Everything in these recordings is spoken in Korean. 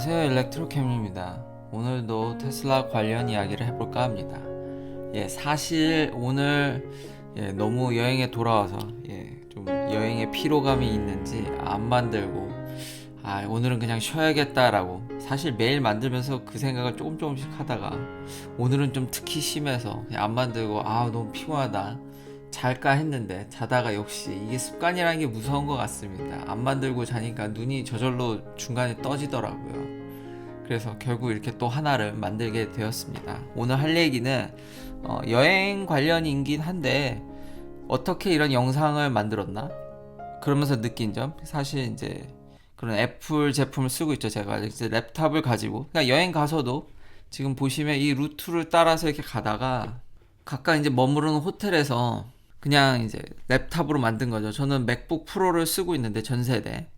안녕하세요 일렉트로캠입니다. 오늘도 테슬라 관련 이야기를 해볼까 합니다. 예 사실 오늘 예, 너무 여행에 돌아와서 예, 좀 여행에 피로감이 있는지 안 만들고 아 오늘은 그냥 쉬어야겠다라고 사실 매일 만들면서 그 생각을 조금 조금씩 하다가 오늘은 좀 특히 심해서 안 만들고 아 너무 피곤하다 잘까 했는데 자다가 역시 이게 습관이라는 게 무서운 것 같습니다. 안 만들고 자니까 눈이 저절로 중간에 떠지더라고요. 그래서 결국 이렇게 또 하나를 만들게 되었습니다. 오늘 할 얘기는 어, 여행 관련이긴 한데 어떻게 이런 영상을 만들었나? 그러면서 느낀 점 사실 이제 그런 애플 제품을 쓰고 있죠. 제가 이제 랩탑을 가지고 그냥 여행 가서도 지금 보시면 이 루트를 따라서 이렇게 가다가 각각 이제 머무르는 호텔에서 그냥 이제 랩탑으로 만든 거죠. 저는 맥북 프로를 쓰고 있는데 전 세대.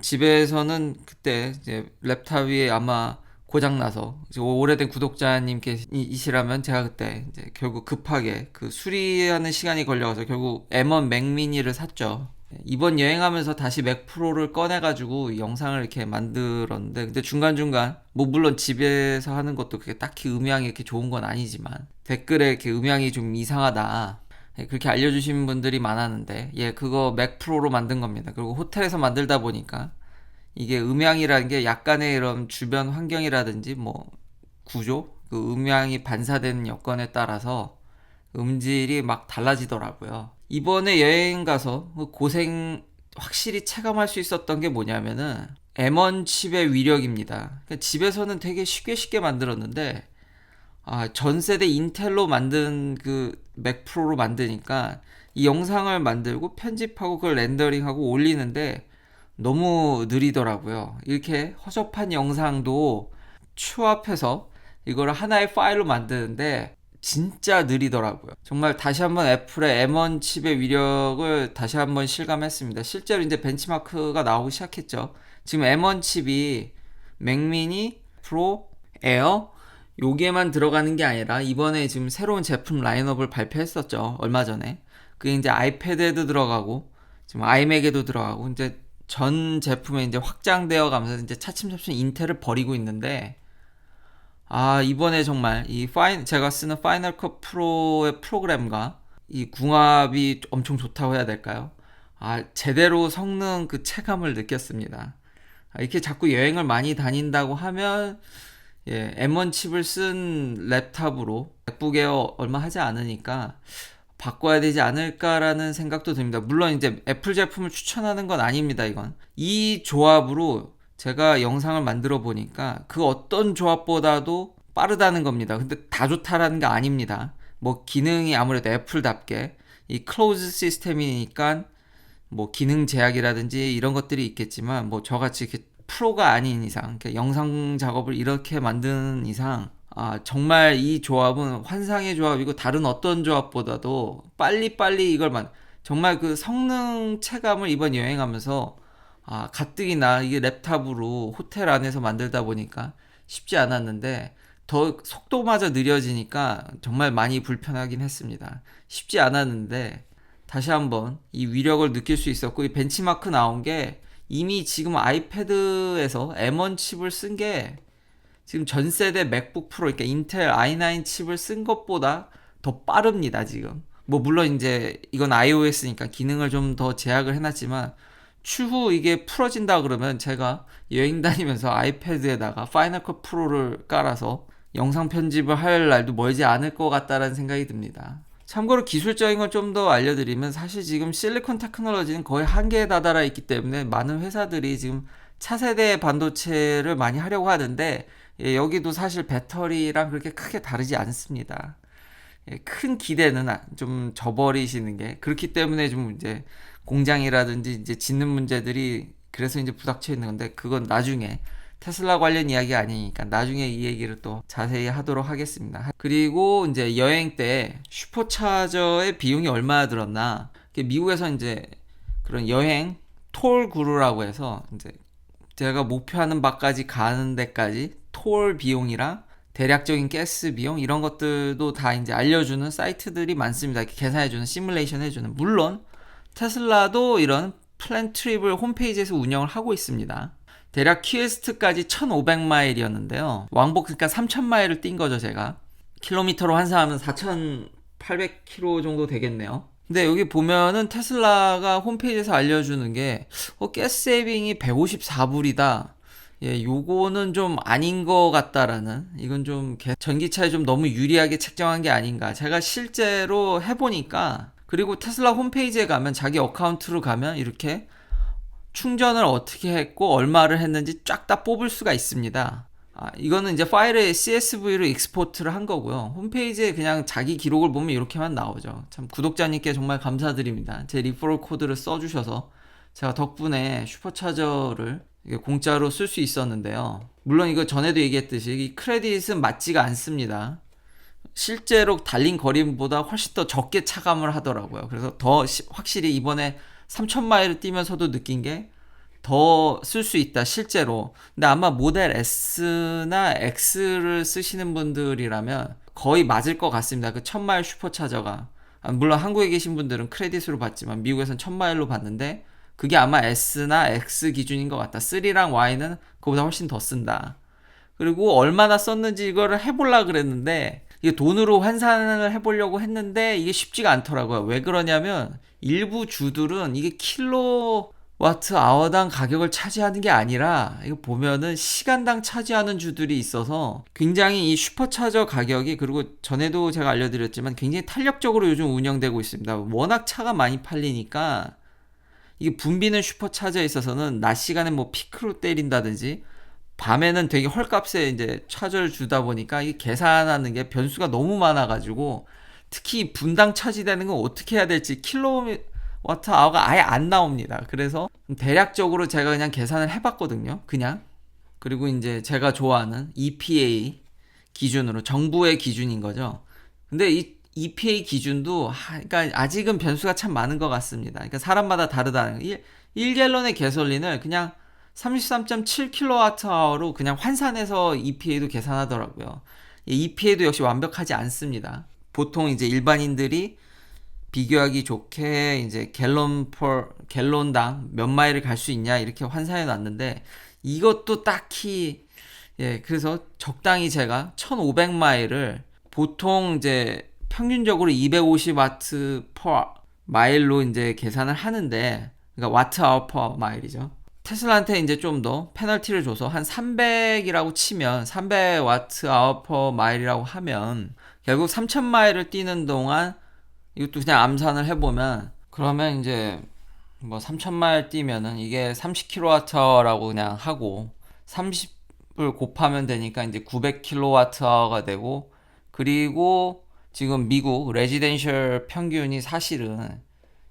집에서는 그때 이제 랩탑이 아마 고장 나서 오래된 구독자님께이시라면 제가 그때 이제 결국 급하게 그 수리하는 시간이 걸려서 결국 M1 맥미니를 샀죠. 이번 여행하면서 다시 맥 프로를 꺼내가지고 영상을 이렇게 만들었는데 근데 중간중간 뭐 물론 집에서 하는 것도 그게 딱히 음향이 이렇게 좋은 건 아니지만 댓글에 이렇게 음향이 좀 이상하다 예, 그렇게 알려주신 분들이 많았는데 예 그거 맥 프로로 만든 겁니다. 그리고 호텔에서 만들다 보니까 이게 음향이라는 게 약간의 이런 주변 환경이라든지 뭐 구조 그 음향이 반사되는 여건에 따라서 음질이 막 달라지더라고요. 이번에 여행 가서 그 고생 확실히 체감할 수 있었던 게 뭐냐면은 M1 칩의 위력입니다. 그러니까 집에서는 되게 쉽게 쉽게 만들었는데 아, 전 세대 인텔로 만든 그 맥 프로로 만드니까 이 영상을 만들고 편집하고 그걸 렌더링하고 올리는데 너무 느리더라고요. 이렇게 허접한 영상도 추합해서 이걸 하나의 파일로 만드는데 진짜 느리더라고요. 정말 다시 한번 애플의 M1 칩의 위력을 다시 한번 실감했습니다. 실제로 이제 벤치마크가 나오기 시작했죠. 지금 M1 칩이 맥미니, 프로, 에어, 요게만 들어가는 게 아니라 이번에 지금 새로운 제품 라인업을 발표했었죠. 얼마 전에. 그게 이제 아이패드에도 들어가고 지금 아이맥에도 들어가고 이제 전 제품에 이제 확장되어 가면서 이제 차츰차츰 인텔을 버리고 있는데 아 이번에 정말 이 파인 제가 쓰는 파이널 컷 프로의 프로그램과 이 궁합이 엄청 좋다고 해야 될까요? 아 제대로 성능 그 체감을 느꼈습니다. 아, 이렇게 자꾸 여행을 많이 다닌다고 하면 예, M1 칩을 쓴 랩탑으로 맥북 에어 얼마 하지 않으니까 바꿔야 되지 않을까라는 생각도 듭니다. 물론 이제 애플 제품을 추천하는 건 아닙니다, 이건. 이 조합으로 제가 영상을 만들어 보니까 그 어떤 조합보다도 빠르다는 겁니다. 근데 다 좋다라는 게 아닙니다. 뭐 기능이 아무래도 애플답게 이 클로즈 시스템이니까 뭐 기능 제약이라든지 이런 것들이 있겠지만 뭐 저같이 이렇게 프로가 아닌 이상, 영상 작업을 이렇게 만드는 이상, 아, 정말 이 조합은 환상의 조합이고 다른 어떤 조합보다도 빨리빨리 이걸 만, 정말 그 성능 체감을 이번 여행하면서 아, 가뜩이나 이게 랩탑으로 호텔 안에서 만들다 보니까 쉽지 않았는데 더 속도마저 느려지니까 정말 많이 불편하긴 했습니다. 쉽지 않았는데 다시 한번 이 위력을 느낄 수 있었고 이 벤치마크 나온 게 이미 지금 아이패드에서 M1 칩을 쓴 게 지금 전 세대 맥북 프로, 그러니까 인텔 i9 칩을 쓴 것보다 더 빠릅니다, 지금. 뭐, 물론 이제 이건 iOS니까 기능을 좀 더 제약을 해놨지만, 추후 이게 풀어진다 그러면 제가 여행 다니면서 아이패드에다가 파이널 컷 프로를 깔아서 영상 편집을 할 날도 멀지 않을 것 같다라는 생각이 듭니다. 참고로 기술적인 걸 좀 더 알려드리면 사실 지금 실리콘 테크놀로지는 거의 한계에 다다라 있기 때문에 많은 회사들이 지금 차세대 반도체를 많이 하려고 하는데 예, 여기도 사실 배터리랑 그렇게 크게 다르지 않습니다. 예, 큰 기대는 아, 좀 저버리시는 게 그렇기 때문에 좀 이제 공장이라든지 이제 짓는 문제들이 그래서 이제 부닥쳐 있는 건데 그건 나중에 테슬라 관련 이야기 아니니까 나중에 이 얘기를 또 자세히 하도록 하겠습니다. 그리고 이제 여행 때 슈퍼차저의 비용이 얼마나 들었나? 미국에서 이제 그런 여행 톨 구루라고 해서 이제 제가 목표하는 바까지 가는 데까지 톨 비용이랑 대략적인 가스 비용 이런 것들도 다 이제 알려주는 사이트들이 많습니다. 이렇게 계산해주는 시뮬레이션 해주는 물론 테슬라도 이런 플랜 트립을 홈페이지에서 운영을 하고 있습니다. 대략 퀴에스트까지 1500마일이었는데요. 왕복 그러니까 3000마일을 뛴 거죠, 제가. 킬로미터로 환산하면 4800km 정도 되겠네요. 근데 여기 보면은 테슬라가 홈페이지에서 알려주는 게, 어, 가스 세이빙이 154불이다. 예, 요거는 좀 아닌 것 같다라는, 이건 좀 개- 전기차에 좀 너무 유리하게 책정한 게 아닌가. 제가 실제로 해보니까, 그리고 테슬라 홈페이지에 가면 자기 어카운트로 가면 이렇게 충전을 어떻게 했고 얼마를 했는지 쫙 다 뽑을 수가 있습니다. 아, 이거는 이제 파일에 CSV로 익스포트를 한 거고요. 홈페이지에 그냥 자기 기록을 보면 이렇게만 나오죠. 참 구독자님께 정말 감사드립니다. 제 리퍼럴 코드를 써주셔서 제가 덕분에 슈퍼차저를 공짜로 쓸 수 있었는데요. 물론 이거 전에도 얘기했듯이 이 크레딧은 맞지가 않습니다. 실제로 달린 거리보다 훨씬 더 적게 차감을 하더라고요. 그래서 더 시- 확실히 이번에 3,000마일을 뛰면서도 느낀 게 더 쓸 수 있다, 실제로. 근데 아마 모델 S나 X를 쓰시는 분들이라면 거의 맞을 것 같습니다. 그 1000마일 슈퍼차저가. 아, 물론 한국에 계신 분들은 크레딧으로 받지만 미국에선 1000마일로 받는데 그게 아마 S나 X 기준인 것 같다. 3랑 Y는 그보다 훨씬 더 쓴다. 그리고 얼마나 썼는지 이거를 해보려 그랬는데 이게 돈으로 환산을 해보려고 했는데 이게 쉽지가 않더라고요. 왜 그러냐면 일부 주들은 이게 킬로와트 아워당 가격을 차지하는 게 아니라 이거 보면은 시간당 차지하는 주들이 있어서 굉장히 이 슈퍼차저 가격이 그리고 전에도 제가 알려드렸지만 굉장히 탄력적으로 요즘 운영되고 있습니다. 워낙 차가 많이 팔리니까 이게 붐비는 슈퍼차저에 있어서는 낮 시간에 뭐 피크로 때린다든지 밤에는 되게 헐값에 이제 차저를 주다 보니까 이 계산하는 게 변수가 너무 많아가지고 특히 분당 차지되는 건 어떻게 해야 될지 킬로와트 아워가 아예 안 나옵니다. 그래서 대략적으로 제가 그냥 계산을 해봤거든요. 그냥 그리고 이제 제가 좋아하는 EPA 기준으로 정부의 기준인 거죠. 근데 이 EPA 기준도 하, 그러니까 아직은 변수가 참 많은 것 같습니다. 그러니까 사람마다 다르다는 거. 1, 1갤런의 개솔린을 그냥 33.7kWh로 그냥 환산해서 EPA도 계산하더라고요. 이 EPA도 역시 완벽하지 않습니다. 보통 이제 일반인들이 비교하기 좋게 이제 갤런 per 갤론당 몇 마일을 갈 수 있냐 이렇게 환산해 놨는데 이것도 딱히 예 그래서 적당히 제가 1,500마일을 보통 이제 평균적으로 250와트 per 마일로 이제 계산을 하는데 그러니까 와트 아워 per 마일이죠. 테슬라한테 이제 좀 더 페널티를 줘서 한 300이라고 치면 300 와트 아워 per 마일이라고 하면 결국 3000마일을 뛰는 동안 이것도 그냥 암산을 해보면 그러면 이제 뭐 3000마일 뛰면은 이게 30kWh라고 그냥 하고 30을 곱하면 되니까 이제 900kWh가 되고 그리고 지금 미국 레지덴셜 평균이 사실은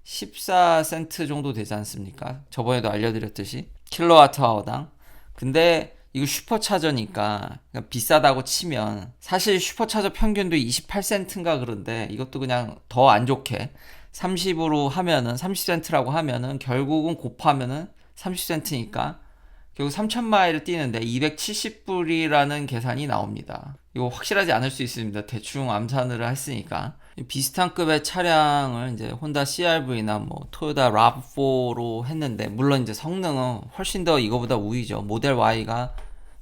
14센트 정도 되지 않습니까? 저번에도 알려드렸듯이 킬로와트아워당. 근데 이거 슈퍼차저니까 그냥 비싸다고 치면 사실 슈퍼차저 평균도 28센트인가 그런데 이것도 그냥 더 안 좋게 30으로 하면은 30센트라고 하면은 결국은 곱하면은 30센트니까 결국 3,000마일을 뛰는데 270불이라는 계산이 나옵니다. 이거 확실하지 않을 수 있습니다. 대충 암산을 했으니까. 비슷한 급의 차량을 이제 혼다 CRV나 뭐 토요타 RAV4로 했는데 물론 이제 성능은 훨씬 더 이거보다 우위죠. 모델 Y가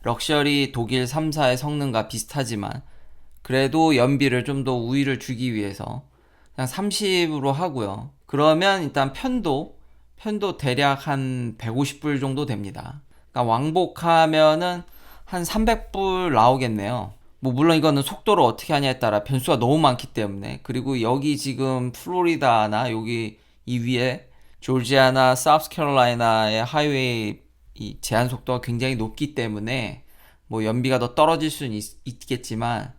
럭셔리 독일 3사의 성능과 비슷하지만 그래도 연비를 좀 더 우위를 주기 위해서 그냥 30으로 하고요. 그러면 일단 편도 편도 대략 한 150불 정도 됩니다. 그러니까 왕복하면은 한 300불 나오겠네요. 뭐 물론 이거는 속도를 어떻게 하냐에 따라 변수가 너무 많기 때문에 그리고 여기 지금 플로리다나 여기 이 위에 조지아나 사우스캐롤라이나의 하이웨이 이 제한 속도가 굉장히 높기 때문에 뭐 연비가 더 떨어질 수는 있, 있겠지만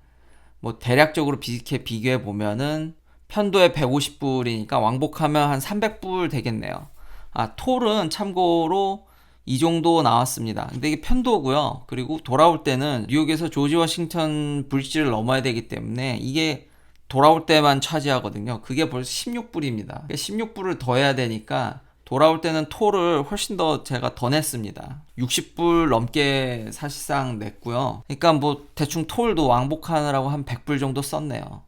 뭐 대략적으로 이렇게 비교해 보면은 편도에 150불이니까 왕복하면 한 300불 되겠네요. 아, 톨은 참고로 이 정도 나왔습니다. 근데 이게 편도고요. 그리고 돌아올 때는 뉴욕에서 조지 워싱턴 브릿지를 넘어야 되기 때문에 이게 돌아올 때만 차지하거든요. 그게 벌써 16불입니다. 16불을 더 해야 되니까 돌아올 때는 톨을 훨씬 더 제가 더 냈습니다. 60불 넘게 사실상 냈고요. 그러니까 뭐 대충 톨도 왕복하느라고 한 100불 정도 썼네요.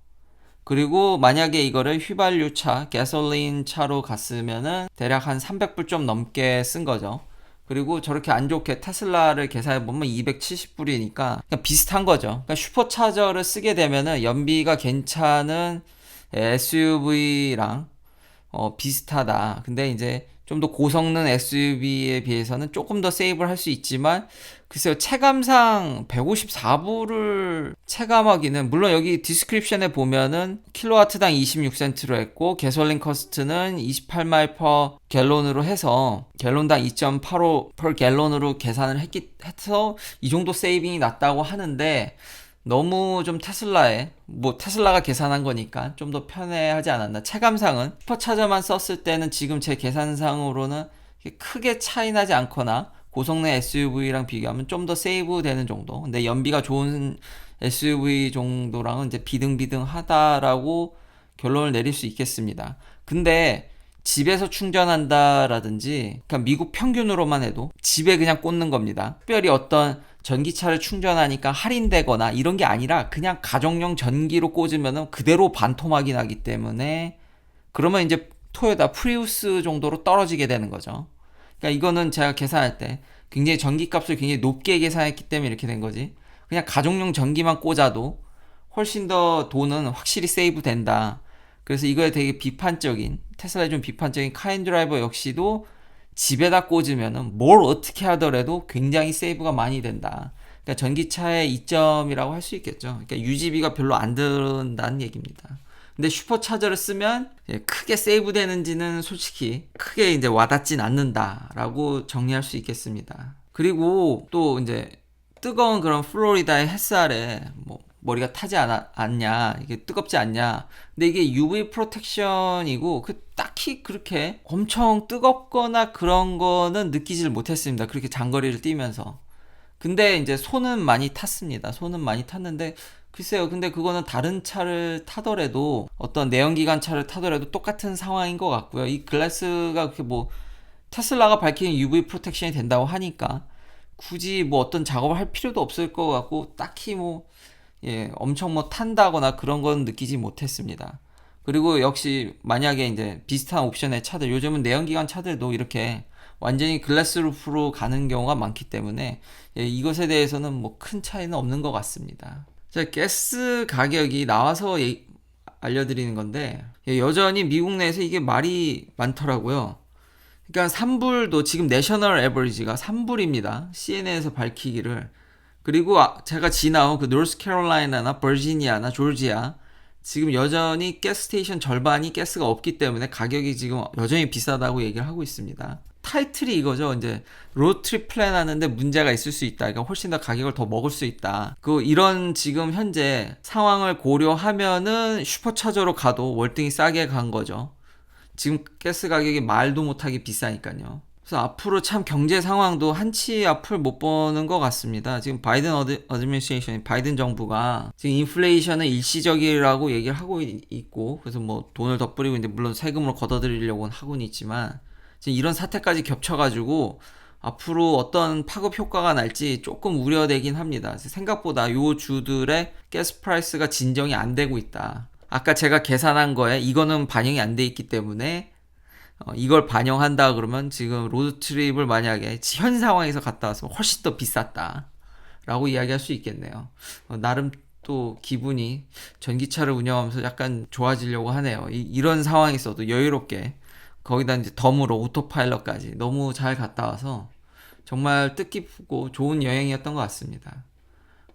그리고 만약에 이거를 휘발유 차, 가솔린 차로 갔으면은 대략 한 300불 좀 넘게 쓴 거죠. 그리고 저렇게 안 좋게 테슬라를 계산해 보면 270불이니까 그냥 비슷한 거죠. 그러니까 슈퍼차저를 쓰게 되면은 연비가 괜찮은 SUV랑 어, 비슷하다. 근데 이제 좀 더 고성능 SUV에 비해서는 조금 더 세이브를 할 수 있지만 글쎄요 체감상 154불을 체감하기는 물론 여기 디스크립션에 보면은 킬로와트당 26센트로 했고 개솔린 커스트는 28마일 퍼 갤론으로 해서 갤론당 2.85 per 갤론으로 계산을 했기 해서 이 정도 세이빙이 났다고 하는데 너무 좀 테슬라에 뭐 테슬라가 계산한 거니까 좀 더 편해하지 않았나. 체감상은 슈퍼차저만 썼을 때는 지금 제 계산상으로는 크게 차이 나지 않거나 고성능 SUV랑 비교하면 좀 더 세이브 되는 정도. 근데 연비가 좋은 SUV 정도랑은 이제 비등비등하다라고 결론을 내릴 수 있겠습니다. 근데 집에서 충전한다라든지 그냥 미국 평균으로만 해도 집에 그냥 꽂는 겁니다. 특별히 어떤 전기차를 충전하니까 할인되거나 이런 게 아니라 그냥 가정용 전기로 꽂으면 그대로 반토막이 나기 때문에 그러면 이제 토요타 프리우스 정도로 떨어지게 되는 거죠. 그러니까 이거는 제가 계산할 때 굉장히 전기값을 굉장히 높게 계산했기 때문에 이렇게 된 거지. 그냥 가정용 전기만 꽂아도 훨씬 더 돈은 확실히 세이브 된다. 그래서 이거에 되게 비판적인 테슬라에 좀 비판적인 카인 드라이버 역시도 집에다 꽂으면은 뭘 어떻게 하더라도 굉장히 세이브가 많이 된다. 그러니까 전기차의 이점이라고 할 수 있겠죠. 그러니까 유지비가 별로 안 든다는 얘기입니다. 근데 슈퍼차저를 쓰면 크게 세이브 되는지는 솔직히 크게 이제 와닿진 않는다라고 정리할 수 있겠습니다. 그리고 또 이제 뜨거운 그런 플로리다의 햇살에 뭐 머리가 타지 않아, 않냐. 이게 뜨겁지 않냐. 근데 이게 UV 프로텍션이고 그 딱히 그렇게 엄청 뜨겁거나 그런 거는 느끼지를 못했습니다. 그렇게 장거리를 뛰면서. 근데 이제 손은 많이 탔습니다. 손은 많이 탔는데 글쎄요. 근데 그거는 다른 차를 타더라도 어떤 내연기관 차를 타더라도 똑같은 상황인 것 같고요. 이 글라스가 그렇게 뭐 테슬라가 밝히는 UV 프로텍션이 된다고 하니까 굳이 뭐 어떤 작업을 할 필요도 없을 것 같고 딱히 뭐 예, 엄청 뭐 탄다거나 그런 건 느끼지 못했습니다. 그리고 역시 만약에 이제 비슷한 옵션의 차들, 요즘은 내연기관 차들도 이렇게 완전히 글라스 루프로 가는 경우가 많기 때문에 예, 이것에 대해서는 뭐 큰 차이는 없는 것 같습니다. 자, 가스 가격이 나와서 예, 알려드리는 건데 예, 여전히 미국 내에서 이게 말이 많더라고요. 그러니까 3불도 지금 내셔널 에버리지가 3불입니다. CNN에서 밝히기를 그리고 아, 제가 지나온 그 노스캐롤라이나나 버지니아나 조지아 지금 여전히 가스 스테이션 절반이 가스가 없기 때문에 가격이 지금 여전히 비싸다고 얘기를 하고 있습니다. 타이틀이 이거죠. 이제 로트립 플랜 하는데 문제가 있을 수 있다. 그러니까 훨씬 더 가격을 더 먹을 수 있다. 그 이런 지금 현재 상황을 고려하면은 슈퍼차저로 가도 월등히 싸게 간 거죠. 지금 가스 가격이 말도 못하게 비싸니까요. 그래서 앞으로 참 경제 상황도 한치 앞을 못 보는 것 같습니다. 지금 바이든 어드, 어드미니스트레이션, 바이든 정부가 지금 인플레이션은 일시적이라고 얘기를 하고 있고, 그래서 뭐 돈을 더 뿌리고 이제 물론 세금으로 걷어들이려고는 하고는 있지만, 지금 이런 사태까지 겹쳐가지고 앞으로 어떤 파급 효과가 날지 조금 우려되긴 합니다. 생각보다 요 주들의 가스 프라이스가 진정이 안 되고 있다. 아까 제가 계산한 거에 이거는 반영이 안 돼 있기 때문에 어, 이걸 반영한다 그러면 지금 로드트립을 만약에 현 상황에서 갔다 왔으면 훨씬 더 비쌌다. 라고 이야기할 수 있겠네요. 어, 나름 또 기분이 전기차를 운영하면서 약간 좋아지려고 하네요. 이, 런 상황에서도 여유롭게 거기다 이제 덤으로 오토파일럿까지 너무 잘 갔다 와서 정말 뜻깊고 좋은 여행이었던 것 같습니다.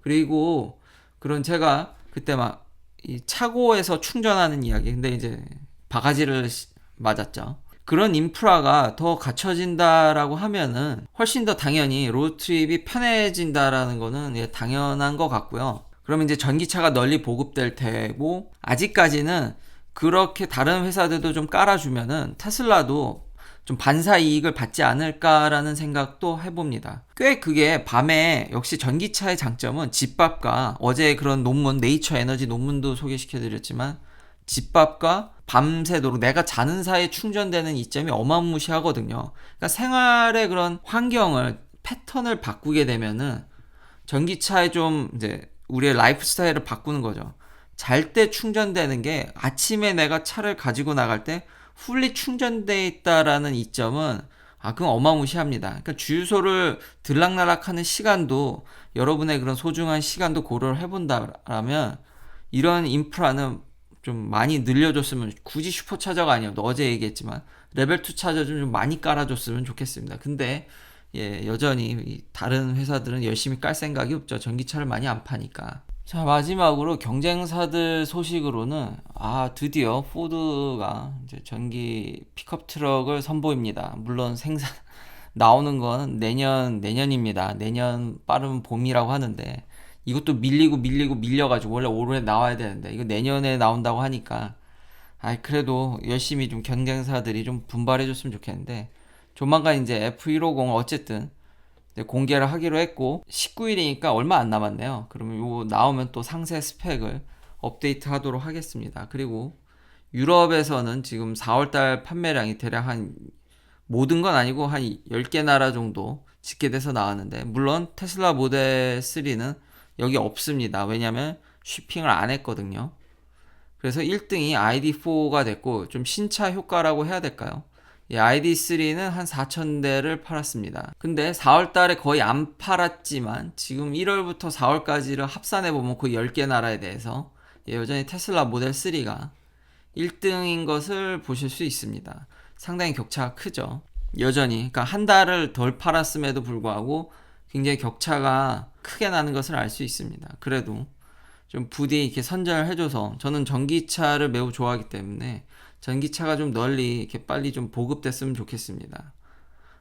그리고 그런 제가 그때 막이 차고에서 충전하는 이야기 근데 이제 바가지를 맞았죠. 그런 인프라가 더 갖춰진다라고 하면은 훨씬 더 당연히 로드트립이 편해진다라는 거는 예, 당연한 것 같고요. 그러면 이제 전기차가 널리 보급될 테고 아직까지는 그렇게 다른 회사들도 좀 깔아주면은 테슬라도 좀 반사 이익을 받지 않을까라는 생각도 해봅니다. 꽤 그게 밤에 역시 전기차의 장점은 집밥과 어제 그런 논문 네이처 에너지 논문도 소개시켜드렸지만 집밥과 밤새도록 내가 자는 사이에 충전되는 이점이 어마무시하거든요. 그러니까 생활의 그런 환경을 패턴을 바꾸게 되면은 전기차에 좀 이제 우리의 라이프 스타일을 바꾸는 거죠. 잘 때 충전되는 게 아침에 내가 차를 가지고 나갈 때 풀리 충전돼 있다라는 이점은 아, 그건 어마무시합니다. 그러니까 주유소를 들락날락하는 시간도 여러분의 그런 소중한 시간도 고려를 해본다라면 이런 인프라는 좀 많이 늘려줬으면 굳이 슈퍼 차저가 아니어도 어제 얘기했지만 레벨 2 차저 좀 많이 깔아줬으면 좋겠습니다. 근데 예, 여전히 이 다른 회사들은 열심히 깔 생각이 없죠. 전기차를 많이 안 파니까. 자, 마지막으로 경쟁사들 소식으로는 아, 드디어 포드가 이제 전기 픽업 트럭을 선보입니다. 물론 생산 나오는 건 내년 내년입니다. 내년 빠른 봄이라고 하는데 이것도 밀리고 밀리고 밀려가지고 원래 올해 나와야 되는데 이거 내년에 나온다고 하니까 아 그래도 열심히 좀 경쟁사들이 좀 분발해줬으면 좋겠는데 조만간 이제 F150 어쨌든 공개를 하기로 했고 19일이니까 얼마 안 남았네요. 그러면 요 나오면 또 상세 스펙을 업데이트 하도록 하겠습니다. 그리고 유럽에서는 지금 4월달 판매량이 대략 한 모든 건 아니고 한 10개 나라 정도 집계돼서 나왔는데 물론 테슬라 모델 3는 여기 없습니다. 왜냐면 쉬핑을 안 했거든요. 그래서 1등이 ID4가 됐고 좀 신차 효과라고 해야 될까요? 이 ID3는 한 4,000대를 팔았습니다. 근데 4월 달에 거의 안 팔았지만 지금 1월부터 4월까지를 합산해 보면 그 10개 나라에 대해서 예, 여전히 테슬라 모델 3가 1등인 것을 보실 수 있습니다. 상당히 격차가 크죠. 여전히 그러니까 한 달을 덜 팔았음에도 불구하고 굉장히 격차가 크게 나는 것을 알 수 있습니다. 그래도 좀 부디 이렇게 선전을 해줘서 저는 전기차를 매우 좋아하기 때문에 전기차가 좀 널리 이렇게 빨리 좀 보급됐으면 좋겠습니다.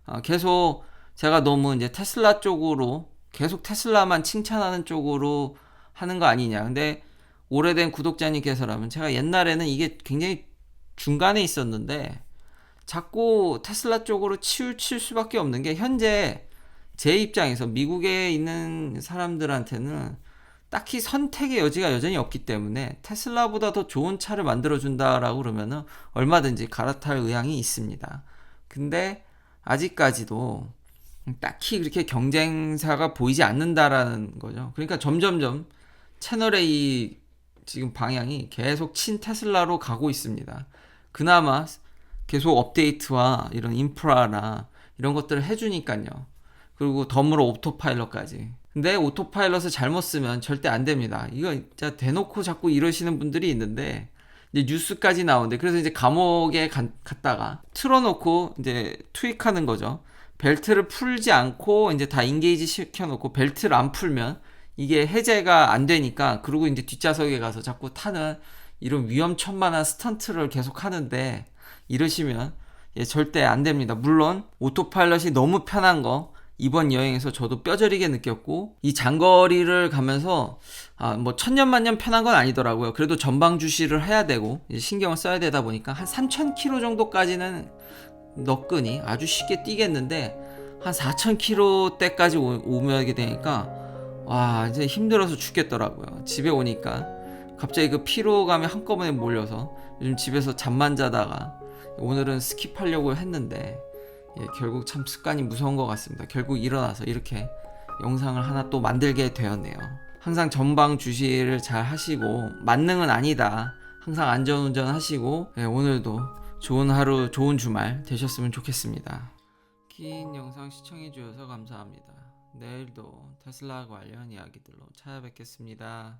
아, 계속 제가 너무 이제 테슬라 쪽으로 계속 테슬라만 칭찬하는 쪽으로 하는 거 아니냐. 근데 오래된 구독자님께서라면 제가 옛날에는 이게 굉장히 중간에 있었는데 자꾸 테슬라 쪽으로 치우칠 수밖에 없는 게 현재 제 입장에서 미국에 있는 사람들한테는 딱히 선택의 여지가 여전히 없기 때문에 테슬라보다 더 좋은 차를 만들어준다라고 그러면은 얼마든지 갈아탈 의향이 있습니다. 근데 아직까지도 딱히 그렇게 경쟁사가 보이지 않는다라는 거죠. 그러니까 점점점 채널의 이 지금 방향이 계속 친 테슬라로 가고 있습니다. 그나마 계속 업데이트와 이런 인프라나 이런 것들을 해주니까요. 그리고 덤으로 오토파일럿까지. 근데 오토파일럿을 잘못 쓰면 절대 안 됩니다. 이거 진짜 대놓고 자꾸 이러시는 분들이 있는데 이제 뉴스까지 나오는데 그래서 이제 감옥에 가- 갔다가 틀어놓고 이제 투입하는 거죠. 벨트를 풀지 않고 이제 다 인게이지 시켜놓고 벨트를 안 풀면 이게 해제가 안 되니까 그리고 이제 뒷좌석에 가서 자꾸 타는 이런 위험천만한 스턴트를 계속 하는데 이러시면 예, 절대 안 됩니다. 물론 오토파일럿이 너무 편한 거 이번 여행에서 저도 뼈저리게 느꼈고 이 장거리를 가면서 아, 뭐 천년만년 편한 건 아니더라고요. 그래도 전방 주시를 해야 되고 신경을 써야 되다 보니까 한 3,000km 정도까지는 너끈히 아주 쉽게 뛰겠는데 한 4,000km대까지 오게 되니까 와 이제 힘들어서 죽겠더라고요. 집에 오니까 갑자기 그 피로감이 한꺼번에 몰려서 요즘 집에서 잠만 자다가 오늘은 스킵하려고 했는데 예, 결국 참 습관이 무서운 것 같습니다. 결국 일어나서 이렇게 영상을 하나 또 만들게 되었네요. 항상 전방 주시를 잘 하시고 만능은 아니다. 항상 안전운전 하시고 예, 오늘도 좋은 하루, 좋은 주말 되셨으면 좋겠습니다. 긴 영상 시청해 주셔서 감사합니다. 내일도 테슬라 관련 이야기들로 찾아뵙겠습니다.